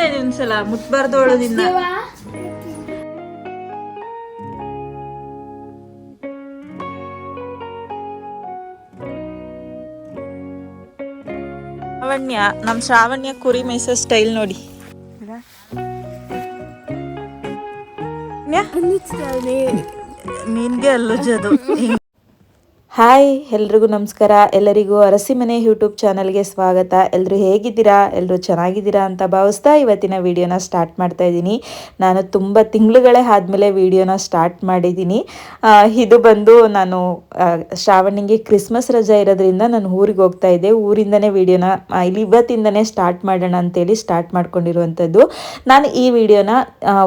ಕಚ್ಬಿಡೆ ಒಂದ್ಸಲ ಮುಟ್ಬಾರ್ದು ಅವಳು ನಿನ್ನ ಶ್ರಾವಣ್ಯ ನಮ್ ಶ್ರಾವಣ್ಯ ಕುರಿ ಮೈಸೂರ್ ಸ್ಟೈಲ್ ನೋಡಿ. ನಿನ್ಗೆ ಅಲ್ಲುಜದು. ಹಾಯ್ ಎಲ್ರಿಗೂ ನಮಸ್ಕಾರ. ಎಲ್ಲರಿಗೂ ಅರಸಿಮನೆ ಯೂಟ್ಯೂಬ್ ಚಾನಲ್ಗೆ ಸ್ವಾಗತ. ಎಲ್ಲರೂ ಹೇಗಿದ್ದೀರಾ? ಎಲ್ಲರೂ ಚೆನ್ನಾಗಿದ್ದೀರಾ ಅಂತ ಭಾವಿಸ್ತಾ ಇವತ್ತಿನ ವಿಡಿಯೋನ ಸ್ಟಾರ್ಟ್ ಮಾಡ್ತಾ ಇದ್ದೀನಿ. ನಾನು ತುಂಬ ತಿಂಗಳುಗಳೇ ಆದಮೇಲೆ ವಿಡಿಯೋನ ಸ್ಟಾರ್ಟ್ ಮಾಡಿದ್ದೀನಿ. ಇದು ಬಂದು ನಾನು ಶ್ರಾವಣಿಗೆ ಕ್ರಿಸ್ಮಸ್ ರಜೆ ಇರೋದ್ರಿಂದ ನಾನು ಊರಿಗೆ ಹೋಗ್ತಾ ಇದ್ದೆ. ಊರಿಂದನೇ ವಿಡಿಯೋನ ಇಲ್ಲಿ ಇವತ್ತಿಂದನೇ ಸ್ಟಾರ್ಟ್ ಮಾಡೋಣ ಅಂತೇಳಿ ಸ್ಟಾರ್ಟ್ ಮಾಡ್ಕೊಂಡಿರುವಂಥದ್ದು. ನಾನು ಈ ವಿಡಿಯೋನ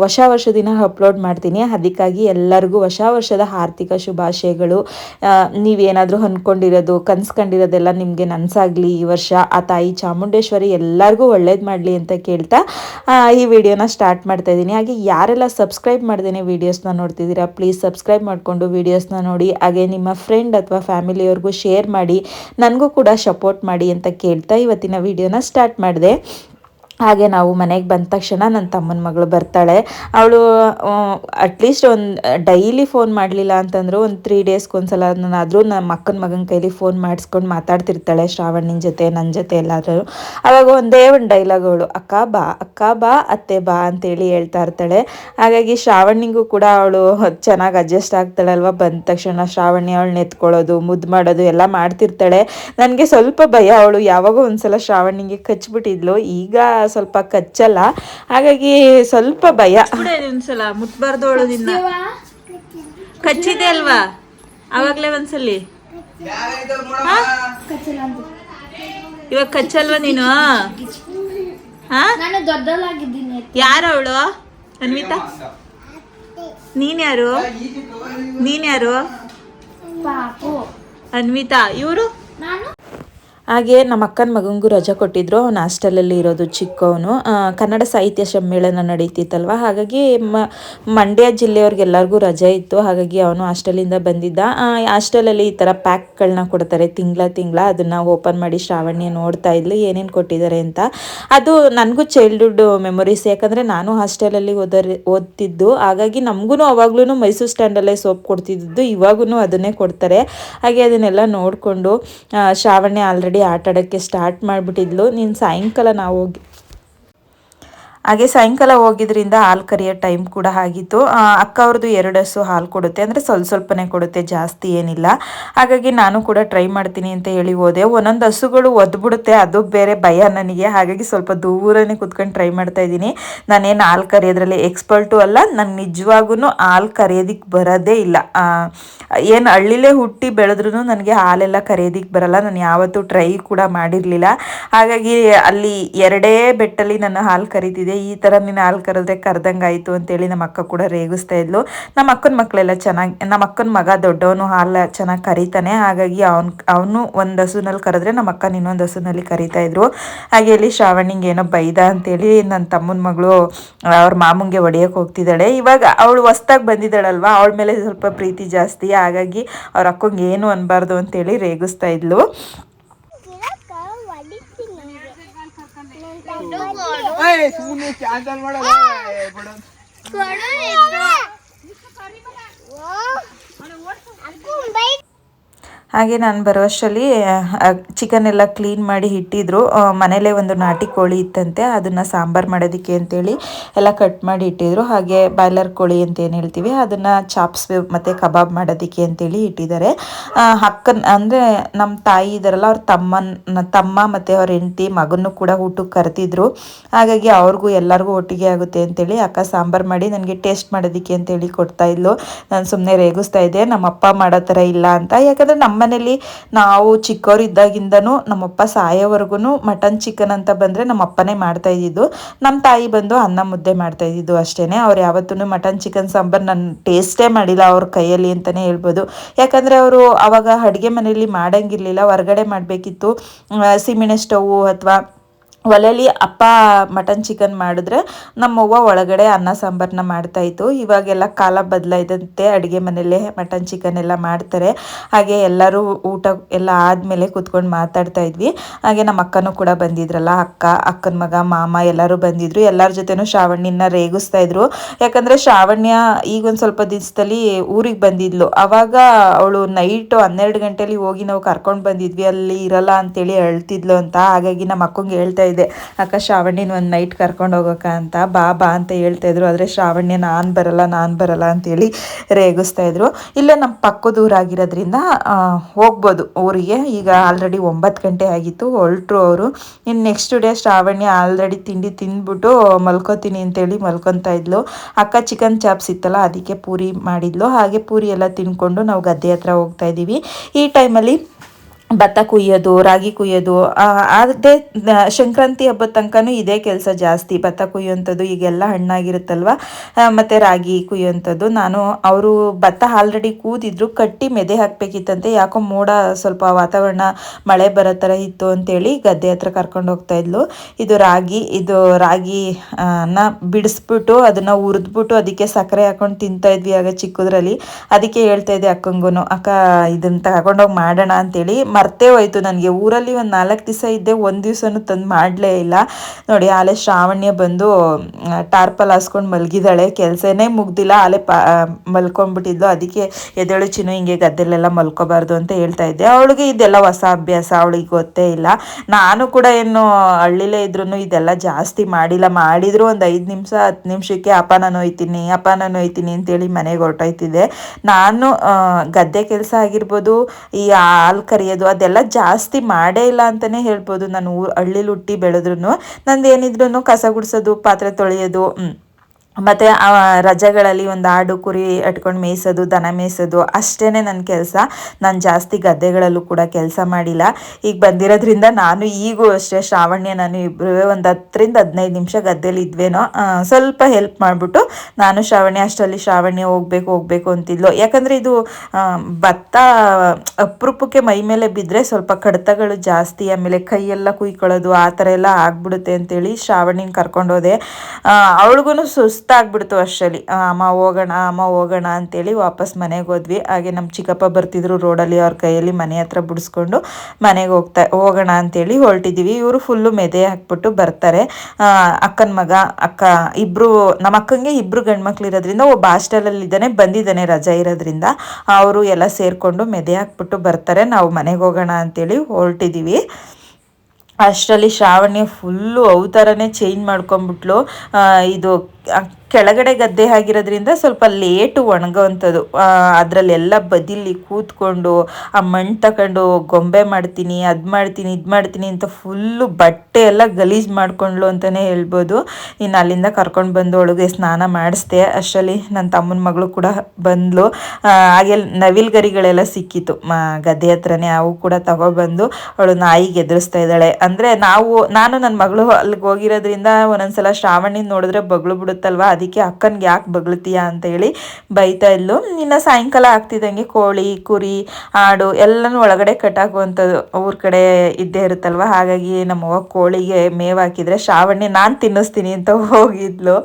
ಹೊಸ ವರ್ಷ ದಿನ ಅಪ್ಲೋಡ್ ಮಾಡ್ತೀನಿ. ಅದಕ್ಕಾಗಿ ಎಲ್ಲರಿಗೂ ಹೊಸ ವರ್ಷದ ಆರ್ಥಿಕ ಶುಭಾಶಯಗಳು. ಆ, ನೀವೇನಾದರೂ ಅಂದ್ಕೊಂಡಿರೋದು ಕನ್ಸ್ಕೊಂಡಿರೋದೆಲ್ಲ ನಿಮಗೆ ನನ್ಸಾಗ್ಲಿ ಈ ವರ್ಷ, ಆ ತಾಯಿ ಚಾಮುಂಡೇಶ್ವರಿ ಎಲ್ಲರಿಗೂ ಒಳ್ಳೇದು ಮಾಡಲಿ ಅಂತ ಕೇಳ್ತಾ ಈ ವಿಡಿಯೋನ ಸ್ಟಾರ್ಟ್ ಮಾಡ್ತಾ ಇದ್ದೀನಿ. ಹಾಗೆ ಯಾರೆಲ್ಲ ಸಬ್ಸ್ಕ್ರೈಬ್ ಮಾಡ್ದೇನೆ ವೀಡಿಯೋಸ್ನ ನೋಡ್ತಿದ್ದೀರಾ, ಪ್ಲೀಸ್ ಸಬ್ಸ್ಕ್ರೈಬ್ ಮಾಡಿಕೊಂಡು ವೀಡಿಯೋಸ್ನ ನೋಡಿ, ಹಾಗೆ ನಿಮ್ಮ ಫ್ರೆಂಡ್ ಅಥವಾ ಫ್ಯಾಮಿಲಿಯವ್ರಿಗೂ ಶೇರ್ ಮಾಡಿ, ನನಗೂ ಕೂಡ ಸಪೋರ್ಟ್ ಮಾಡಿ ಅಂತ ಕೇಳ್ತಾ ಇವತ್ತಿನ ವಿಡಿಯೋನ ಸ್ಟಾರ್ಟ್ ಮಾಡಿದೆ. ಹಾಗೆ ನಾವು ಮನೆಗೆ ಬಂದ ತಕ್ಷಣ ನನ್ನ ತಮ್ಮನ ಮಗಳು ಬರ್ತಾಳೆ. ಅವಳು ಅಟ್ಲೀಸ್ಟ್ ಒಂದು ಡೈಲಿ ಫೋನ್ ಮಾಡಲಿಲ್ಲ ಅಂತಂದ್ರು ಒಂದು ತ್ರೀ ಡೇಸ್ಗೆ ಒಂದ್ಸಲ ನಾನಾದರೂ ನಮ್ಮ ಅಕ್ಕನ ಮಗನ ಕೈಲಿ ಫೋನ್ ಮಾಡಿಸ್ಕೊಂಡು ಮಾತಾಡ್ತಿರ್ತಾಳೆ ಶ್ರಾವಣಿನ ಜೊತೆ ನನ್ನ ಜೊತೆ ಎಲ್ಲಾದರೂ. ಅವಾಗ ಒಂದೇ ಒಂದು ಡೈಲಾಗ್ ಅವಳು, ಅಕ್ಕ ಬಾ ಅಕ್ಕ ಬಾ, ಅತ್ತೆ ಬಾ ಅಂತೇಳಿ ಹೇಳ್ತಾ ಇರ್ತಾಳೆ. ಹಾಗಾಗಿ ಶ್ರಾವಣಿಗೂ ಕೂಡ ಅವಳು ಚೆನ್ನಾಗಿ ಅಡ್ಜಸ್ಟ್ ಆಗ್ತಾಳಲ್ವ? ಬಂದ ತಕ್ಷಣ ಶ್ರಾವಣಿ ಅವಳು ನೆತ್ಕೊಳ್ಳೋದು ಮುದ್ದು ಮಾಡೋದು ಎಲ್ಲ ಮಾಡ್ತಿರ್ತಾಳೆ. ನನಗೆ ಸ್ವಲ್ಪ ಭಯ ಅವಳು, ಯಾವಾಗೋ ಒಂದ್ಸಲ ಶ್ರಾವಣಿಗೆ ಕಚ್ಬಿಟ್ಟಿದ್ಲು. ಈಗ ಸ್ವಲ್ಪ ಕಚ್ಚಲ್ಲ. ಹಾಗಾಗಿ ಸ್ವಲ್ಪ ಭಯ. ಒಂದ್ಸಲ ಮುಟ್ಬಾರ್ದು ಕಚ್ಚಿದೆ ಅಲ್ವಾ? ಅವಾಗ್ಲೇ ಒಂದ್ಸಲಿ. ಹಾ? ಇವಾಗ ಕಚ್ಚಲ್ವಾ ನೀನು? ಹಾ? ಅವಳು? ಅನ್ವಿತಾ? ನೀನ್ ಯಾರು? ನೀನ್ ಯಾರು? ಪಾಪು. ಅನ್ವಿತಾ ಇವರು? ನಾನು? ಹಾಗೆ ನಮ್ಮ ಅಕ್ಕನ ಮಗನಿಗೂ ರಜಾ ಕೊಟ್ಟಿದ್ರು. ಅವನು ಹಾಸ್ಟೆಲಲ್ಲಿ ಇರೋದು ಚಿಕ್ಕವನು. ಕನ್ನಡ ಸಾಹಿತ್ಯ ಸಮ್ಮೇಳನ ನಡೀತಿತ್ತಲ್ವ? ಹಾಗಾಗಿ ಮಂಡ್ಯ ಜಿಲ್ಲೆಯವ್ರಿಗೆಲ್ಲರಿಗೂ ರಜೆ ಇತ್ತು. ಹಾಗಾಗಿ ಅವನು ಹಾಸ್ಟೆಲಿಂದ ಬಂದಿದ್ದ. ಹಾಸ್ಟೆಲಲ್ಲಿ ಈ ಥರ ಪ್ಯಾಕ್ಗಳನ್ನ ಕೊಡ್ತಾರೆ. ತಿಂಗಳ ತಿಂಗಳ ಅದನ್ನು ಓಪನ್ ಮಾಡಿ ಶ್ರಾವಣ್ಯ ನೋಡ್ತಾ ಇದ್ಲು. ಏನೇನು ಕೊಟ್ಟಿದ್ದಾರೆ ಅಂತ. ಅದು ನನಗೂ ಚೈಲ್ಡ್ಹುಡ್ ಮೆಮೊರೀಸ್ ಯಾಕಂದರೆ ನಾನು ಹಾಸ್ಟೆಲಲ್ಲಿ ಓದೋರಿ, ಓದ್ತಿದ್ದು. ಹಾಗಾಗಿ ನಮಗೂ ಅವಾಗ್ಲೂ ಮೈಸೂರು ಸ್ಟ್ಯಾಂಡಲ್ಲೇ ಸೋಪ್ ಕೊಡ್ತಿದ್ದು. ಇವಾಗೂ ಅದನ್ನೇ ಕೊಡ್ತಾರೆ. ಹಾಗೆ ಅದನ್ನೆಲ್ಲ ನೋಡಿಕೊಂಡು ಶ್ರಾವಣ್ಯ ಆಲ್ರೆಡಿ ಆಟ ಆಡೋಕ್ಕೆ ಸ್ಟಾರ್ಟ್ ಮಾಡಿಬಿಟ್ಟಿದ್ಲು. ನೀನು ಸಾಯಂಕಾಲ ನಾವು ಹೋಗಿ ಹಾಗೆ ಸಾಯಂಕಾಲ ಹೋಗಿದ್ರಿಂದ ಹಾಲು ಕರಿಯೋ ಟೈಮ್ ಕೂಡ ಆಗಿತ್ತು. ಅಕ್ಕ ಅವ್ರದ್ದು ಎರಡು ಹಸು ಹಾಲು ಕೊಡುತ್ತೆ. ಅಂದರೆ ಸ್ವಲ್ಪ ಸ್ವಲ್ಪನೇ ಕೊಡುತ್ತೆ, ಜಾಸ್ತಿ ಏನಿಲ್ಲ. ಹಾಗಾಗಿ ನಾನು ಕೂಡ ಟ್ರೈ ಮಾಡ್ತೀನಿ ಅಂತ ಹೇಳಿ ಹೋದೆ. ಒಂದೊಂದು ಹಸುಗಳು ಒದ್ಬಿಡುತ್ತೆ, ಅದು ಬೇರೆ ಭಯ ನನಗೆ. ಹಾಗಾಗಿ ಸ್ವಲ್ಪ ದೂರನೇ ಕುತ್ಕೊಂಡು ಟ್ರೈ ಮಾಡ್ತಾ ಇದ್ದೀನಿ. ನಾನೇನು ಹಾಲು ಕರೆಯೋದ್ರಲ್ಲಿ ಎಕ್ಸ್ಪರ್ಟು ಅಲ್ಲ, ನಂಗೆ ನಿಜವಾಗೂ ಹಾಲು ಕರೆಯೋದಕ್ಕೆ ಬರೋದೇ ಇಲ್ಲ. ಏನು ಹಳ್ಳಿಲೇ ಹುಟ್ಟಿ ಬೆಳೆದ್ರೂ ನನಗೆ ಹಾಲೆಲ್ಲ ಕರೆಯೋದಕ್ಕೆ ಬರಲ್ಲ. ನಾನು ಯಾವತ್ತೂ ಟ್ರೈ ಕೂಡ ಮಾಡಿರಲಿಲ್ಲ. ಹಾಗಾಗಿ ಅಲ್ಲಿ ಎರಡೇ ಬೆಟ್ಟಲ್ಲಿ ನನ್ನ ಹಾಲು ಕರಿತಿದೆ ಈ ಥರ ನೀನು ಹಾಲು ಕರೆದ್ರೆ ಕರೆದಂಗೆ ಆಯಿತು ಅಂತೇಳಿ ನಮ್ಮ ಅಕ್ಕ ಕೂಡ ರೇಗಿಸ್ತಾ ಇದ್ಲು. ನಮ್ಮ ಅಕ್ಕನ ಮಕ್ಕಳೆಲ್ಲ ಚೆನ್ನಾಗಿ, ನಮ್ಮ ಅಕ್ಕನ ಮಗ ದೊಡ್ಡವನು ಹಾಲು ಚೆನ್ನಾಗಿ ಕರಿತಾನೆ. ಹಾಗಾಗಿ ಅವ್ನು, ಅವನು ಒಂದು ಹಸುನಲ್ಲಿ ಕರೆದ್ರೆ ನಮ್ಮ ಅಕ್ಕನ ಇನ್ನೊಂದು ಹಸುನಲ್ಲಿ ಕರಿತಾ ಇದ್ರು. ಹಾಗೆ ಇಲ್ಲಿ ಶ್ರಾವಣಿಗೆ ಏನೋ ಬೈದ ಅಂತೇಳಿ ನನ್ನ ತಮ್ಮನ ಮಗಳು ಅವ್ರ ಮಾಮಂಗೆ ಹೊಡಿಯೋಕೆ ಹೋಗ್ತಿದ್ದಾಳೆ. ಇವಾಗ ಅವಳು ಹೊಸ್ದಾಗಿ ಬಂದಿದ್ದಾಳಲ್ವ? ಅವಳ ಮೇಲೆ ಸ್ವಲ್ಪ ಪ್ರೀತಿ ಜಾಸ್ತಿ. ಹಾಗಾಗಿ ಅವ್ರ ಅಕ್ಕಂಗೆ ಏನು ಅನ್ಬಾರ್ದು ಅಂತೇಳಿ ರೇಗಿಸ್ತಾ ಇದ್ಲು. ಏಯ್ ಸುಮ್ಮನೆ ಕ್ಯಾನ್ಸಲ್ ಮಾಡ ಬಿಡ. ಹಾಗೆ ನಾನು ಬರುವಷ್ಟರಲ್ಲಿ ಚಿಕನ್ ಎಲ್ಲ ಕ್ಲೀನ್ ಮಾಡಿ ಇಟ್ಟಿದ್ರು. ಮನೇಲೇ ಒಂದು ನಾಟಿ ಕೋಳಿ ಇತ್ತಂತೆ, ಅದನ್ನು ಸಾಂಬಾರು ಮಾಡೋದಕ್ಕೆ ಅಂತೇಳಿ ಎಲ್ಲ ಕಟ್ ಮಾಡಿ ಇಟ್ಟಿದ್ರು. ಹಾಗೆ ಬಾಯ್ಲರ್ ಕೋಳಿ ಅಂತ ಏನು ಹೇಳ್ತೀವಿ, ಅದನ್ನು ಚಾಪ್ಸ್ ಮತ್ತು ಕಬಾಬ್ ಮಾಡೋದಕ್ಕೆ ಅಂತೇಳಿ ಇಟ್ಟಿದ್ದಾರೆ. ಅಕ್ಕನ ಅಂದರೆ ನಮ್ಮ ತಾಯಿ ಇದ್ದಾರಲ್ಲ ಅವ್ರ ತಮ್ಮನ, ತಮ್ಮ ಮತ್ತು ಅವ್ರ ಹೆಂಡತಿ ಮಗನೂ ಕೂಡ ಊಟಕ್ಕೆ ಕರೆತಿದ್ರು ಹಾಗಾಗಿ ಅವ್ರಿಗೂ ಎಲ್ಲರಿಗೂ ಒಟ್ಟಿಗೆ ಆಗುತ್ತೆ ಅಂತೇಳಿ ಅಕ್ಕ ಸಾಂಬಾರು ಮಾಡಿ ನನಗೆ ಟೇಸ್ಟ್ ಮಾಡೋದಕ್ಕೆ ಅಂತೇಳಿ ಕೊಡ್ತಾ ಇದ್ಲು. ನಾನು ಸುಮ್ಮನೆ ರೇಗಿಸ್ತಾ ಇದ್ದೆ, ನಮ್ಮಪ್ಪ ಮಾಡೋ ಥರ ಇಲ್ಲ ಅಂತ. ಯಾಕಂದರೆ ನಮ್ಮ ಮನೇಲಿ ನಾವು ಚಿಕ್ಕವರಿದ್ದಾಗಿಂದನು ನಮ್ಮಪ್ಪ ಸಾಯೋವರೆಗೂ ಮಟನ್ ಚಿಕನ್ ಅಂತ ಬಂದರೆ ನಮ್ಮಪ್ಪನೇ ಮಾಡ್ತಾ ಇದ್ದಿದ್ದು. ನಮ್ಮ ತಾಯಿ ಬಂದು ಅನ್ನ ಮುದ್ದೆ ಮಾಡ್ತಾ ಇದ್ದಿದ್ದು ಅಷ್ಟೇ ಅವ್ರು ಯಾವತ್ತೂ ಮಟನ್ ಚಿಕನ್ ಸಾಂಬಾರ್ ನನ್ನ ಟೇಸ್ಟೇ ಮಾಡಿಲ್ಲ ಅವ್ರ ಕೈಯಲ್ಲಿ ಅಂತಲೇ ಹೇಳ್ಬೋದು. ಯಾಕಂದರೆ ಅವರು ಆವಾಗ ಅಡುಗೆ ಮನೆಯಲ್ಲಿ ಮಾಡಂಗಿರ್ಲಿಲ್ಲ. ಹೊರಗಡೆ ಮಾಡಬೇಕಿತ್ತು. ಸಿಮೆಣೆ ಸ್ಟವ್ ಅಥವಾ ಒಲೆಯಲ್ಲಿ ಅಪ್ಪ ಮಟನ್ ಚಿಕನ್ ಮಾಡಿದ್ರೆ ನಮ್ಮವ್ವ ಒಳಗಡೆ ಅನ್ನ ಸಾಂಬಾರನ್ನ ಮಾಡ್ತಾಯಿತ್ತು ಇವಾಗೆಲ್ಲ ಕಾಲ ಬದಲಾಯ್ದಂತೆ ಅಡುಗೆ ಮನೆಯಲ್ಲೇ ಮಟನ್ ಚಿಕನ್ ಎಲ್ಲ ಮಾಡ್ತಾರೆ. ಹಾಗೆ ಎಲ್ಲರೂ ಊಟ ಎಲ್ಲ ಆದಮೇಲೆ ಕೂತ್ಕೊಂಡು ಮಾತಾಡ್ತಾ ಇದ್ವಿ. ಹಾಗೆ ನಮ್ಮ ಅಕ್ಕನೂ ಕೂಡ ಬಂದಿದ್ರಲ್ಲ, ಅಕ್ಕ, ಅಕ್ಕನ ಮಗ, ಮಾಮ ಎಲ್ಲರೂ ಬಂದಿದ್ರು. ಎಲ್ಲರ ಜೊತೆನೂ ಶ್ರಾವಣಿನ ರೇಗಿಸ್ತಾ ಇದ್ರು. ಯಾಕಂದರೆ ಶ್ರಾವಣ್ಯ ಈಗ ಒಂದು ಸ್ವಲ್ಪ ದಿವಸದಲ್ಲಿ ಊರಿಗೆ ಬಂದಿದ್ಲು. ಆವಾಗ ಅವಳು ನೈಟು ಹನ್ನೆರಡು ಗಂಟೆಯಲ್ಲಿ ಹೋಗಿ ನಾವು ಕರ್ಕೊಂಡು ಬಂದಿದ್ವಿ. ಅಲ್ಲಿ ಇರಲ್ಲ ಅಂತೇಳಿ ಹೇಳ್ತಿದ್ಲು ಅಂತ. ಹಾಗಾಗಿ ನಮ್ಮ ಅಕ್ಕಂಗೆ ಹೇಳ್ತಾ ಇದ್ದೆ ಅಕ್ಕ ಶ್ರಾವಣಿನ ಒಂದು ನೈಟ್ ಕರ್ಕೊಂಡು ಹೋಗೋಕ ಅಂತ ಬಾ ಬಾ ಅಂತ ಹೇಳ್ತಾ ಇದ್ರು. ಆದರೆ ಶ್ರಾವಣ್ಯ ನಾನು ಬರಲ್ಲ ನಾನು ಬರಲ್ಲ ಅಂತೇಳಿ ರೇಗಿಸ್ತಾ ಇದ್ರು. ಇಲ್ಲೇ ನಮ್ಮ ಪಕ್ಕದ ಊರಾಗಿರೋದ್ರಿಂದ ಹೋಗ್ಬೋದು. ಊರಿಗೆ ಈಗ ಆಲ್ರೆಡಿ ಒಂಬತ್ತು ಗಂಟೆ ಆಗಿತ್ತು. ಹೊರಟ್ರು ಅವರು. ಇನ್ನು ನೆಕ್ಸ್ಟ್ ಡೇ ಶ್ರಾವಣ್ಯ ಆಲ್ರೆಡಿ ತಿಂಡಿ ತಿಂದ್ಬಿಟ್ಟು ಮಲ್ಕೋತೀನಿ ಅಂತೇಳಿ ಮಲ್ಕೊತಾ ಇದ್ಲು. ಅಕ್ಕ ಚಿಕನ್ ಚಾಪ್ಸ್ ಇತ್ತಲ್ಲ, ಅದಕ್ಕೆ ಪೂರಿ ಮಾಡಿದ್ಲು. ಹಾಗೆ ಪೂರಿ ಎಲ್ಲ ತಿನ್ಕೊಂಡು ನಾವು ಗದ್ದೆ ಹತ್ರ ಹೋಗ್ತಾ ಇದ್ದೀವಿ. ಈ ಟೈಮಲ್ಲಿ ಭತ್ತ ಕುಯ್ಯೋದು ರಾಗಿ ಕುಯ್ಯೋದು ಅದೇ ಸಂಕ್ರಾಂತಿ ಹಬ್ಬದ ತನಕನೂ ಇದೇ ಕೆಲಸ ಜಾಸ್ತಿ. ಭತ್ತ ಕುಯ್ಯೋಂಥದ್ದು ಈಗೆಲ್ಲ ಹಣ್ಣಾಗಿರುತ್ತಲ್ವ? ಮತ್ತು ರಾಗಿ ಕುಯ್ಯೋಂಥದ್ದು. ನಾನು ಅವರು ಭತ್ತ ಆಲ್ರೆಡಿ ಕೂದಿದ್ರು ಕಟ್ಟಿ ಮೆದೆ ಹಾಕಬೇಕಿತ್ತಂತೆ. ಯಾಕೋ ಮೋಡ ಸ್ವಲ್ಪ ವಾತಾವರಣ ಮಳೆ ಬರೋ ಥರ ಇತ್ತು ಅಂತೇಳಿ ಗದ್ದೆ ಹತ್ರ ಕರ್ಕೊಂಡು ಹೋಗ್ತಾ ಇದ್ಲು. ಇದು ರಾಗಿ ಇದು ರಾಗಿ ಆ, ನ ಬಿಡಿಸ್ಬಿಟ್ಟು ಅದನ್ನು ಹುರಿದ್ಬಿಟ್ಟು ಅದಕ್ಕೆ ಸಕ್ಕರೆ ಹಾಕೊಂಡು ತಿಂತಾ ಇದ್ವಿ ಆಗ ಚಿಕ್ಕದ್ರಲ್ಲಿ. ಅದಕ್ಕೆ ಹೇಳ್ತಾ ಇದ್ದೆ ಅಕ್ಕಂಗೂ ಅಕ್ಕ ಇದನ್ನು ತಗೊಂಡೋಗಿ ಮಾಡೋಣ ಅಂತೇಳಿ. ಮರ್ತೇ ಹೋಯ್ತು ನನಗೆ. ಊರಲ್ಲಿ ಒಂದು ನಾಲ್ಕು ದಿವಸ ಇದ್ದೆ, ಒಂದು ದಿವಸನೂ ತಂದು ಮಾಡಲೇ ಇಲ್ಲ. ನೋಡಿ, ಆಲೆ ಶ್ರಾವಣ್ಯ ಬಂದು ಟಾರ್ಪಲ್ ಹಾಸ್ಕೊಂಡು ಮಲಗಿದ್ದಾಳೆ ಕೆಲಸನೇ ಮುಗ್ದಿಲ್ಲ, ಆಲೆ ಪ ಮಲ್ಕೊಂಡ್ಬಿಟ್ಟಿದ್ದು ಅದಕ್ಕೆ ಎದೆಳು ಚಿನ್ನು ಹಿಂಗೆ ಗದ್ದೆಲೆಲ್ಲ ಮಲ್ಕೋಬಾರ್ದು ಅಂತ ಹೇಳ್ತಾ ಇದ್ದೆ. ಅವಳಿಗೆ ಇದೆಲ್ಲ ಹೊಸ ಅಭ್ಯಾಸ, ಅವಳಿಗೆ ಗೊತ್ತೇ ಇಲ್ಲ. ನಾನು ಕೂಡ ಏನು ಹಳ್ಳಿಲೇ ಇದ್ರೂ ಇದೆಲ್ಲ ಜಾಸ್ತಿ ಮಾಡಿಲ್ಲ. ಮಾಡಿದ್ರು ಒಂದು ಐದು ನಿಮಿಷ, ಹತ್ತು ನಿಮಿಷಕ್ಕೆ ಅಪ್ಪ ನಾನು ಹೋಯ್ತೀನಿ, ಅಪ್ಪ ನಾನು ಹೋಯ್ತೀನಿ ಅಂತೇಳಿ ಮನೆಗೆ ಹೊರಟೋಯ್ತಿದ್ದೆ. ನಾನು ಗದ್ದೆ ಕೆಲಸ ಆಗಿರ್ಬೋದು, ಈ ಹಾಲು ಕರಿಯೋದು ಅದೆಲ್ಲ ಜಾಸ್ತಿ ಮಾಡೇ ಇಲ್ಲ ಅಂತಲೇ ಹೇಳ್ಬೋದು ನಾನು ಹಳ್ಳಿಲಿ ಹುಟ್ಟಿ ಬೆಳೆದ್ರು ನಂದು ಏನಿದ್ರು ಕಸ ಗುಡಿಸೋದು, ಪಾತ್ರೆ ತೊಳೆಯೋದು. ಮತ್ತು ರಜೆಗಳಲ್ಲಿ ಒಂದು ಆಡು ಕುರಿ ಅಟ್ಕೊಂಡು ಮೇಯಿಸೋದು, ದನ ಮೇಯಿಸೋದು ಅಷ್ಟೇ ನನ್ನ ಕೆಲಸ. ನಾನು ಜಾಸ್ತಿ ಗದ್ದೆಗಳಲ್ಲೂ ಕೂಡ ಕೆಲಸ ಮಾಡಿಲ್ಲ. ಈಗ ಬಂದಿರೋದ್ರಿಂದ ನಾನು ಈಗೂ ಅಷ್ಟೇ, ಶ್ರಾವಣ್ಯ ನಾನು ಇಬ್ಬರೂ ಒಂದು ಹತ್ತರಿಂದ ಹದಿನೈದು ನಿಮಿಷ ಗದ್ದೆಯಲ್ಲಿ ಇದ್ವೇನೋ ಸ್ವಲ್ಪ ಹೆಲ್ಪ್ ಮಾಡಿಬಿಟ್ಟು ನಾನು ಶ್ರಾವಣ್ಯ ಅಷ್ಟರಲ್ಲಿ ಶ್ರಾವಣ್ಯ ಹೋಗ್ಬೇಕು ಹೋಗ್ಬೇಕು ಅಂತಿದ್ಲು. ಯಾಕಂದರೆ ಇದು ಭತ್ತ ಅಪರೂಪಕ್ಕೆ ಮೈ ಮೇಲೆ ಬಿದ್ದರೆ ಸ್ವಲ್ಪ ಕಡತಗಳು ಜಾಸ್ತಿ, ಆಮೇಲೆ ಕೈಯೆಲ್ಲ ಕುಯ್ಕೊಳ್ಳೋದು, ಆ ಥರ ಎಲ್ಲ ಆಗ್ಬಿಡುತ್ತೆ ಅಂತೇಳಿ ಶ್ರಾವಣಿನ ಕರ್ಕೊಂಡು ಹೋದೆ ಅವಳಿಗೂ ಸುಸ್ತಾಗ್ಬಿಡ್ತು ಅಷ್ಟರಲ್ಲಿ. ಅಮ್ಮ ಹೋಗೋಣ ಅಮ್ಮ ಹೋಗೋಣ ಅಂತೇಳಿ ವಾಪಸ್ ಮನೆಗೆ ಹೋದ್ವಿ. ಹಾಗೆ ನಮ್ಮ ಚಿಕ್ಕಪ್ಪ ಬರ್ತಿದ್ರು ರೋಡಲ್ಲಿ ಅವ್ರ ಕೈಯಲ್ಲಿ ಮನೆ ಹತ್ರ ಬಿಡಿಸ್ಕೊಂಡು ಮನೆಗೆ ಹೋಗ್ತಾ, ಹೋಗೋಣ ಅಂತೇಳಿ ಹೊರಟಿದ್ದೀವಿ ಇವರು ಫುಲ್ಲು ಮೆದೆ ಹಾಕ್ಬಿಟ್ಟು ಬರ್ತಾರೆ. ಅಕ್ಕನ ಮಗ, ಅಕ್ಕ ಇಬ್ಬರು ನಮ್ಮ ಅಕ್ಕಂಗೆ ಇಬ್ಬರು ಗಂಡ್ಮಕ್ಳು ಇರೋದ್ರಿಂದ ಒಬ್ಬ ಹಾಸ್ಟೆಲಲ್ಲಿ ಇದ್ದಾನೆ ಬಂದಿದ್ದಾನೆ ರಜಾ ಇರೋದ್ರಿಂದ. ಅವರು ಎಲ್ಲ ಸೇರಿಕೊಂಡು ಮೆದೆ ಹಾಕ್ಬಿಟ್ಟು ಬರ್ತಾರೆ. ನಾವು ಮನೆಗೆ ಹೋಗೋಣ ಅಂತೇಳಿ ಹೊರಟಿದ್ದೀವಿ ಅಷ್ಟರಲ್ಲಿ ಶ್ರಾವಣ್ಯ ಫುಲ್ಲು ಅವು ಥರನೇ ಚೇಂಜ್ ಮಾಡ್ಕೊಂಬಿಟ್ಲು. ಆ, ಇದು ಆ, ಕೆಳಗಡೆ ಗದ್ದೆ ಆಗಿರೋದ್ರಿಂದ ಸ್ವಲ್ಪ ಲೇಟು ಒಣಗೋವಂಥದ್ದು. ಅದರಲ್ಲೆಲ್ಲ ಬದಿಲಿ ಕೂತ್ಕೊಂಡು ಆ ಮಣ್ಣು ತಗೊಂಡು ಗೊಂಬೆ ಮಾಡ್ತೀನಿ, ಅದು ಮಾಡ್ತೀನಿ, ಇದು ಮಾಡ್ತೀನಿ ಅಂತ ಫುಲ್ಲು ಬಟ್ಟೆ ಎಲ್ಲ ಗಲೀಜು ಮಾಡ್ಕೊಂಡ್ಲು ಅಂತಲೇ ಹೇಳ್ಬೋದು. ನೀನು ಅಲ್ಲಿಂದ ಕರ್ಕೊಂಡು ಬಂದು ಒಳಗೆ ಸ್ನಾನ ಮಾಡಿಸ್ದೆ. ಅಷ್ಟರಲ್ಲಿ ನನ್ನ ತಮ್ಮನ ಮಗಳು ಕೂಡ ಬಂದಳು. ಹಾಗೆ ನವಿಲ್ ಗರಿಗಳೆಲ್ಲ ಸಿಕ್ಕಿತ್ತು ಗದ್ದೆ ಹತ್ರನೇ ಅವು ಕೂಡ ತಗೊಬಂದು ಅವಳು ನಾಯಿಗೆ ಎದುರಿಸ್ತಾ ಇದ್ದಾಳೆ. ಅಂದರೆ ನಾವು, ನಾನು ನನ್ನ ಮಗಳು ಅಲ್ಲಿಗೆ ಹೋಗಿರೋದ್ರಿಂದ ಒಂದೊಂದ್ಸಲ ಶ್ರಾವಣಿ ನೋಡಿದ್ರೆ ಬಗ್ಳು ಬಿಡುತ್ತಲ್ವ? ಅದಕ್ಕೆ ಅಕ್ಕನಿಗೆ ಯಾಕೆ ಅಂತ ಹೇಳಿ ಬೈತಾ ಇದ್ಲು. ಇನ್ನು ಸಾಯಂಕಾಲ ಆಗ್ತಿದ್ದಂಗೆ ಕೋಳಿ, ಕುರಿ, ಆಡು ಎಲ್ಲನೂ ಒಳಗಡೆ ಕಟ್ಟಾಕುವಂಥದ್ದು ಊರ ಕಡೆ ಇದ್ದೇ ಇರುತ್ತಲ್ವ? ಹಾಗಾಗಿ ನಮ್ಮವ್ವ ಕೋಳಿಗೆ ಮೇವು ಹಾಕಿದ್ರೆ ಶ್ರಾವಣಿ ನಾನು ತಿನ್ನಿಸ್ತೀನಿ ಅಂತ ಹೋಗಿದ್ಲು.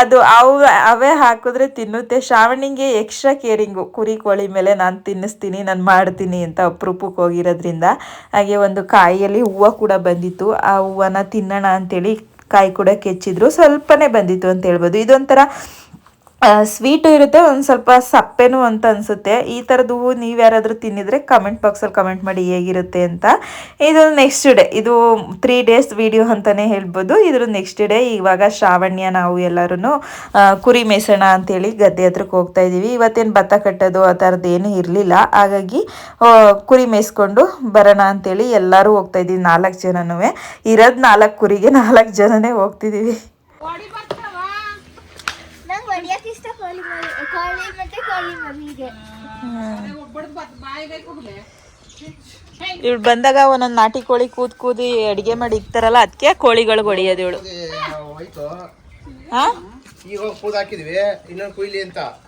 ಅದು ಅವು ಅವೇ ಹಾಕಿದ್ರೆ ತಿನ್ನುತ್ತೆ. ಶ್ರಾವಣಿಗೆ ಎಕ್ಸ್ಟ್ರಾ ಕೇರಿಂಗು ಕುರಿ, ಕೋಳಿ ಮೇಲೆ ನಾನು ತಿನ್ನಿಸ್ತೀನಿ, ನಾನು ಮಾಡ್ತೀನಿ ಅಂತ ಅಪರೂಪಕ್ಕೆ ಹೋಗಿರೋದ್ರಿಂದ ಹಾಗೆ ಒಂದು ಕಾಯಿಯಲ್ಲಿ ಹೂವು ಕೂಡ ಬಂದಿತ್ತು. ಆ ಹೂವನ್ನ ತಿನ್ನೋಣ ಅಂತೇಳಿ ಕಾಯಿ ಕೂಡ ಕೆಚ್ಚಿದ್ರು. ಸ್ವಲ್ಪನೇ ಬಂದಿತ್ತು ಅಂತ ಹೇಳ್ಬೋದು. ಇದೊಂಥರ ಸ್ವೀಟು ಇರುತ್ತೆ, ಒಂದು ಸ್ವಲ್ಪ ಸಪ್ಪೆನೂ ಅಂತ ಅನಿಸುತ್ತೆ. ಈ ಥರದ್ದು ಹೂವು ನೀವು ಯಾರಾದರೂ ತಿನ್ನಿದ್ರೆ ಕಮೆಂಟ್ ಬಾಕ್ಸಲ್ಲಿ ಕಮೆಂಟ್ ಮಾಡಿ ಹೇಗಿರುತ್ತೆ ಅಂತ. ಇದು ನೆಕ್ಸ್ಟ್ ಡೇ ಇದು ತ್ರೀ ಡೇಸ್ ವಿಡಿಯೋ ಅಂತಲೇ ಹೇಳ್ಬೋದು. ಇದ್ರ ನೆಕ್ಸ್ಟ್ ಡೇ ಇವಾಗ ಶ್ರಾವಣ್ಯ ನಾವು ಎಲ್ಲರೂ ಕುರಿ ಮೇಸೋಣ ಅಂತೇಳಿ ಗದ್ದೆ ಹತ್ರಕ್ಕೆ ಹೋಗ್ತಾ ಇದ್ದೀವಿ ಇವತ್ತೇನು ಭತ್ತ ಕಟ್ಟೋದು ಆ ಥರದ್ದು ಏನೂ ಇರಲಿಲ್ಲ. ಹಾಗಾಗಿ ಕುರಿ ಮೇಯಿಸ್ಕೊಂಡು ಬರೋಣ ಅಂತೇಳಿ ಎಲ್ಲರೂ ಹೋಗ್ತಾ ಇದ್ದೀವಿ ನಾಲ್ಕು ಜನನೂ ಇರೋದು ನಾಲ್ಕು ಕುರಿಗೆ ನಾಲ್ಕು ಜನನೇ ಹೋಗ್ತಿದ್ದೀವಿ ನಂಗೆ ಹೊಡಿಯಕ್ಕೆ ಇಷ್ಟ ಕೋಳಿ ಮರಿ ಕೋಳಿ ಮತ್ತೆ ಕೋಳಿ ಮರಿಗೆ ಇವಳು ಬಂದಾಗ ಒಂದೊಂದು ನಾಟಿ ಕೋಳಿ ಕೂತ್ ಕೂದಿ ಅಡಿಗೆ ಮಾಡಿ ಇಕ್ತಾರಲ್ಲ ಅದಕ್ಕೆ ಕೋಳಿಗಳು ಹೊಡಿಯೋದು ಇವಳು.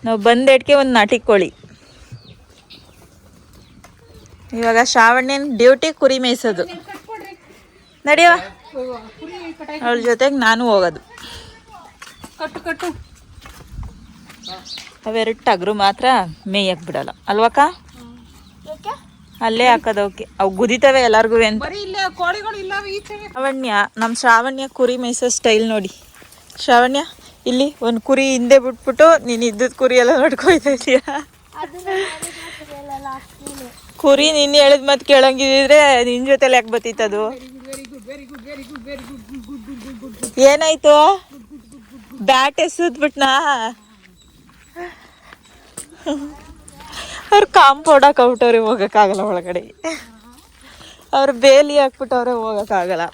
ನಾವು ಬಂದ ಎಟ್ಕೆ ಒಂದು ನಾಟಿ ಕೋಳಿ. ಇವಾಗ ಶ್ರಾವಣ್ಯನ ಡ್ಯೂಟಿ ಕುರಿ ಮೇಯಿಸೋದು. ನಡೆಯುವ ಅವಳ ಜೊತೆಗೆ ನಾನು ಹೋಗೋದು. ಕಟ್ಟು ಕಟ್ಟು. ಅವೆರಡು ಟಗರು ಮಾತ್ರ ಮೇಯಕ್ ಬಿಡಲ್ಲ. ಅಲ್ವಕ್ಕ ಅಲ್ಲೇ ಹಾಕೋದು ಓಕೆ. ಅವು ಗುದಿತವೆ ಎಲ್ಲಾರ್ಗು ಅಂತ ಬರೀ ಇಲ್ಲೇ ಕೋಳಿಗಳು ಇಲ್ಲ ಈಚೆಗೆ ಶ್ರಾವಣ್ಯ ನಮ್ಮ ಶ್ರಾವಣ್ಯ ಕುರಿ ಮೇಯ್ಸೋ ಸ್ಟೈಲ್ ನೋಡಿ. ಶ್ರಾವಣ್ಯ ಇಲ್ಲಿ ಒಂದು ಕುರಿ ಹಿಂದೆ ಬಿಟ್ಬಿಟ್ಟು ನೀನು ಇದ್ದದ ಕುರಿ ಎಲ್ಲ ನೋಡ್ಕೊಯ್ತಾ ಇದೀಯ? ಕುರಿ ನಿನ್ನ ಹೇಳಿದ ಮತ್ತೆ ಕೇಳಂಗಿದ್ರೆ ನಿನ್ ಜೊತೆಲಿ ಯಾಕೆ ಬತ್ತಿತ್ತದು? ಏನಾಯ್ತು? ಬ್ಯಾಟ್ ಎಸದ್ಬಿಟ್ನಾ ಅವ್ರು ಕಾಂಪೌಂಡ್ ಔಟವ್ರೆ ಹೋಗೋಕ್ಕಾಗಲ್ಲ ಒಳಗಡೆ. ಅವ್ರು ಬೇಲಿ ಹಾಕ್ಬಿಟ್ಟವ್ರೆ ಹೋಗಕ್ಕಾಗಲ್ಲ.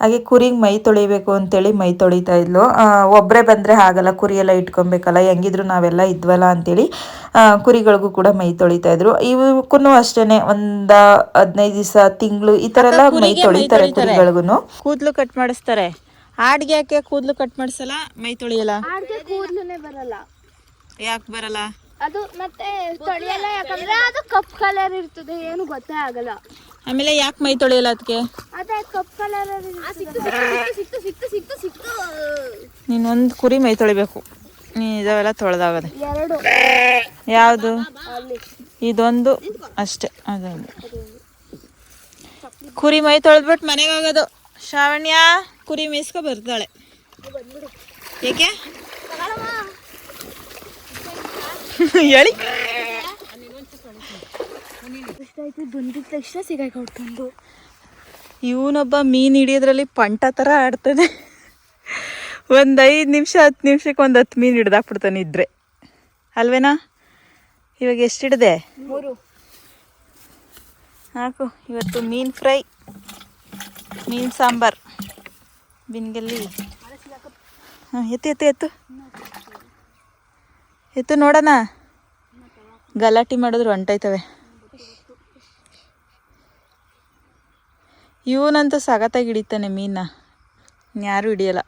ಹಾಗೆ ಕುರಿಗೆ ಮೈ ತೊಳಿಬೇಕು ಅಂತೇಳಿ ಮೈ ತೊಳಿತಾ ಇದ್ಲು. ಒಬ್ಬರೇ ಬಂದರೆ ಆಗಲ್ಲ ಕುರಿ ಎಲ್ಲ ಇಟ್ಕೊಬೇಕಲ್ಲ ಹೆಂಗಿದ್ರು ನಾವೆಲ್ಲ ಇದ್ವಲ್ಲ ಅಂತೇಳಿ ಆ, ಕುರಿಗಳಿಗೂ ಕೂಡ ಮೈ ತೊಳಿತಾ ಇದ್ರು. ಇವಕ್ಕೂ ಅಷ್ಟೇನೆ ಒಂದ ಹದಿನೈದು ದಿವಸ ತಿಂಗಳು ಈ ತರ ಎಲ್ಲ ಮೈ ತೊಳಿತಾರೆ ಕುರಿಗಳಿಗೂ ಕೂದಲು ಕಟ್ ಮಾಡಿಸ್ತಾರೆ. ಹಾಡ್ಗೆ ಯಾಕೆ ಕೂದಲು ಕಟ್ ಮಾಡಿಸಲ್ಲ? ಮೈ ತೊಳಿಯಲ್ಲ. ಆಡ್ಗೆ ಕೂದ್ಲುನೇ ಬರಲ್ಲ. ಯಾಕೆ ಬರಲ್ಲ? ಅದು ಮತ್ತೆ ತೊಳೆಯಲ್ಲ ಯಾಕಂದ್ರೆ ಅದು ಕಪ್ ಕಲರ್ ಇರ್ತದೆ ಏನು ಗೊತ್ತೇ ಆಗಲ್ಲ. ಆಮೇಲೆ ಯಾಕೆ ಮೈ ತೊಳೆಯಲ್ಲ ಅದಕ್ಕೆ ನೀನು ಒಂದು ಕುರಿ ಮೈ ತೊಳಿಬೇಕು. ನೀ ಇದಾವೆಲ್ಲ ತೊಳೆದಾಗದೆ. ಯಾವುದು? ಇದೊಂದು ಅಷ್ಟೇ ಅದೊಂದು. ಕುರಿ ಮೈ ತೊಳೆದ್ಬಿಟ್ಟು ಮನೆಗೆ ಹೋಗೋದು. ಶ್ರಾವಣ್ಯ ಕುರಿ ಮೇಯಿಸ್ಕೊ ಬರ್ತಾಳೆ. ಏಕೆ? ಹೇಳಿ. ಎಷ್ಟಾಯ್ತು ಬಂದಿದ್ದ ತಕ್ಷಣ ಸಿಗಾಯಿ ಹೊಡ್ಕೊಂಡು. ಇವನೊಬ್ಬ ಮೀನು ಹಿಡಿಯೋದ್ರಲ್ಲಿ ಪಂಟ ಥರ ಆಡ್ತಾನೆ. ಒಂದು ಐದು ನಿಮಿಷ ಹತ್ತು ನಿಮಿಷಕ್ಕೆ ಒಂದು ಹತ್ತು ಮೀನು ಹಿಡ್ದಾಕ್ಬಿಡ್ತಾನೆ ಇದ್ರೆ. ಅಲ್ವೇನಾ? ಇವಾಗ ಎಷ್ಟು ಹಿಡ್ದೆ? ಮೂರು. ಹಾಕು ಇವತ್ತು ಮೀನು ಫ್ರೈ ಮೀನು ಸಾಂಬಾರ್. ಬಿನ್ಗಲ್ಲಿ? ಹಾಂ ಎತ್ತು ಎತ್ತು ಎತ್ತು. ಎತ್ತು ನೋಡೋಣ. ಗಲಾಟೆ ಮಾಡಿದ್ರು ಹೊಂಟೈತವೆ ಇವನಂತೂ ಸಗತ್ತಾಗಿ ಹಿಡಿತಾನೆ ಮೀನ. ಯಾರೂ ಹಿಡಿಯಲ್ಲ.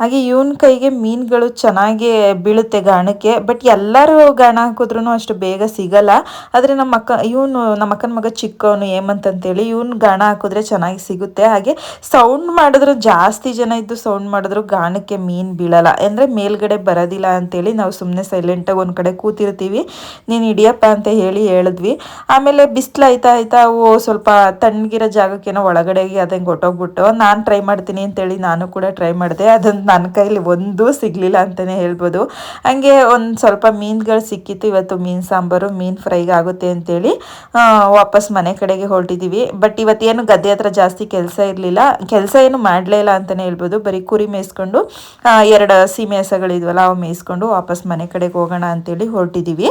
ಹಾಗೆ ಇವನ್ ಕೈಗೆ ಮೀನುಗಳು ಚೆನ್ನಾಗಿ ಬೀಳುತ್ತೆ ಗಾಣಕ್ಕೆ ಬಟ್ ಎಲ್ಲರೂ ಗಾಣ ಹಾಕಿದ್ರೂ ಅಷ್ಟು ಬೇಗ ಸಿಗಲ್ಲ. ಆದರೆ ನಮ್ಮ ಅಕ್ಕ, ಇವನು ನಮ್ಮ ಅಕ್ಕನ ಮಗ ಚಿಕ್ಕವನು, ಹೇಮಂತ್ ಅಂತೇಳಿ ಇವನ್ ಗಾಣ ಹಾಕಿದ್ರೆ ಚೆನ್ನಾಗಿ ಸಿಗುತ್ತೆ. ಹಾಗೆ ಸೌಂಡ್ ಮಾಡಿದ್ರು ಜಾಸ್ತಿ ಜನ ಇದ್ದು ಸೌಂಡ್ ಮಾಡಿದ್ರು ಗಾಣಕ್ಕೆ ಮೀನು ಬೀಳಲ್ಲ. ಅಂದರೆ ಮೇಲ್ಗಡೆ ಬರೋದಿಲ್ಲ ಅಂತೇಳಿ ನಾವು ಸುಮ್ಮನೆ ಸೈಲೆಂಟಾಗಿ ಒಂದು ಕಡೆ ಕೂತಿರ್ತೀವಿ. ನೀನು ಹಿಡಿಯಪ್ಪ ಅಂತ ಹೇಳಿ ಹೇಳಿದ್ವಿ. ಆಮೇಲೆ ಬಿಸಿಲು ಆಯ್ತಾ ಆಯ್ತಾ ಅವು ಸ್ವಲ್ಪ ತಣ್ಣಗಿರೋ ಜಾಗಕ್ಕೇನೋ ಒಳಗಡೆಗೆ ಅದಂಗೆ ಹೊಟ್ಟೋಗ್ಬಿಟ್ಟು ನಾನು ಟ್ರೈ ಮಾಡ್ತೀನಿ ಅಂತೇಳಿ ನಾನು ಕೂಡ ಟ್ರೈ ಮಾಡಿದೆ. ಅದನ್ನು ನನ್ನ ಕೈಲಿ ಒಂದೂ ಸಿಗಲಿಲ್ಲ ಅಂತಲೇ ಹೇಳ್ಬೋದು. ಹಂಗೆ ಒಂದು ಸ್ವಲ್ಪ ಮೀನುಗಳು ಸಿಕ್ಕಿತ್ತು. ಇವತ್ತು ಮೀನು ಸಾಂಬಾರು, ಮೀನು ಫ್ರೈಗೆ ಆಗುತ್ತೆ ಅಂತೇಳಿ ವಾಪಸ್ ಮನೆ ಕಡೆಗೆ ಹೊರಟಿದ್ದೀವಿ ಬಟ್ ಇವತ್ತೇನು ಗದ್ದೆ ಹತ್ರ ಜಾಸ್ತಿ ಕೆಲಸ ಇರಲಿಲ್ಲ. ಕೆಲಸ ಏನು ಮಾಡಲೇ ಇಲ್ಲ ಅಂತಲೇ ಹೇಳ್ಬೋದು. ಬರೀ ಕುರಿ ಮೇಯಿಸ್ಕೊಂಡು ಎರಡು ಸೀಮೆ ಹಸಗಳಿದ್ವಲ್ಲ ಅವು ಮೇಯಿಸ್ಕೊಂಡು ವಾಪಸ್ ಮನೆ ಕಡೆಗೆ ಹೋಗೋಣ ಅಂತೇಳಿ ಹೊರಟಿದ್ದೀವಿ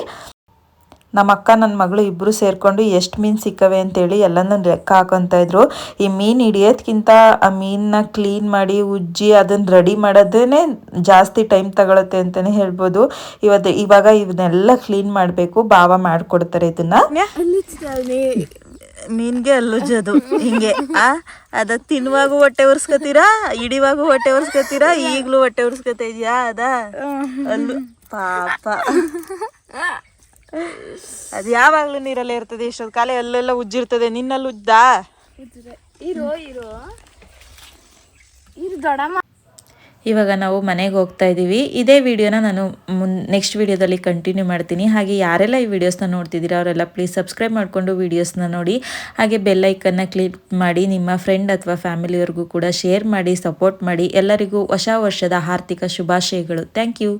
ನಮ್ಮ ಅಕ್ಕ ನನ್ನ ಮಗಳು ಇಬ್ಬರು ಸೇರಿಕೊಂಡು ಎಷ್ಟು ಮೀನು ಸಿಕ್ಕವೆ ಅಂತೇಳಿ ಎಲ್ಲನೂ ಲೆಕ್ಕ ಹಾಕೊತಾ ಇದ್ರು. ಈ ಮೀನು ಹಿಡಿಯೋದ್ಕಿಂತ ಆ ಮೀನನ್ನ ಕ್ಲೀನ್ ಮಾಡಿ ಉಜ್ಜಿ ಅದನ್ನು ರೆಡಿ ಮಾಡೋದೇ ಜಾಸ್ತಿ ಟೈಮ್ ತಗೊಳುತ್ತೆ ಅಂತಲೇ ಹೇಳ್ಬೋದು. ಇವತ್ತು ಇವಾಗ ಇವನ್ನೆಲ್ಲ ಕ್ಲೀನ್ ಮಾಡಬೇಕು ಬಾವ ಮಾಡಿಕೊಡ್ತಾರೆ ಇದನ್ನ. ಮೀನ್ಗೆ ಅಲ್ಲುಜ್ಜೋದು ಹಿಂಗೆ. ಆ ಅದ ತಿನ್ನುವಾಗ ಹೊಟ್ಟೆ ಉರ್ಸ್ಕೊತೀರಾ ಇಡಿವಾಗೂ ಹೊಟ್ಟೆ ಉರ್ಸ್ಕೊತೀರಾ ಈಗಲೂ ಹೊಟ್ಟೆ ಉರ್ಸ್ಕೊತಾ ಇದೆಯಾ ಅದ? ಅಲ್ಲು ಪಾಪ. ಅದು ಯಾವಾಗಲೂ ನೀರಲ್ಲೇ ಇರ್ತದೆ ಇಷ್ಟೊಂದು ಕಾಲ ಅಲ್ಲೆಲ್ಲ ಉಜ್ಜಿರ್ತದೆ. ನಿನ್ನಲ್ಲಿ ಉಜ್ದಾ ಇರೋ ಇರೋ. ಇರು ದೊಡಮ್ಮ ಇವಾಗ ನಾವು ಮನೆಗೆ ಹೋಗ್ತಾ ಇದ್ದೀವಿ. ಇದೇ ವಿಡಿಯೋನ ನಾನು ಮುನ್ ನೆಕ್ಸ್ಟ್ ವಿಡಿಯೋದಲ್ಲಿ ಕಂಟಿನ್ಯೂ ಮಾಡ್ತೀನಿ. ಹಾಗೆ ಯಾರೆಲ್ಲ ಈ ವಿಡಿಯೋಸ್ನ ನೋಡ್ತಿದ್ದೀರಾ ಅವರೆಲ್ಲ ಪ್ಲೀಸ್ ಸಬ್ಸ್ಕ್ರೈಬ್ ಮಾಡಿಕೊಂಡು ವೀಡಿಯೋಸ್ನ ನೋಡಿ. ಹಾಗೆ ಬೆಲ್ಲೈಕನ್ನ ಕ್ಲಿಕ್ ಮಾಡಿ ನಿಮ್ಮ ಫ್ರೆಂಡ್ ಅಥವಾ ಫ್ಯಾಮಿಲಿಯವ್ರಿಗೂ ಕೂಡ ಶೇರ್ ಮಾಡಿ ಸಪೋರ್ಟ್ ಮಾಡಿ. ಎಲ್ಲರಿಗೂ ಹೊಸ ವರ್ಷದ ಆರ್ಥಿಕ ಶುಭಾಶಯಗಳು. Thank you.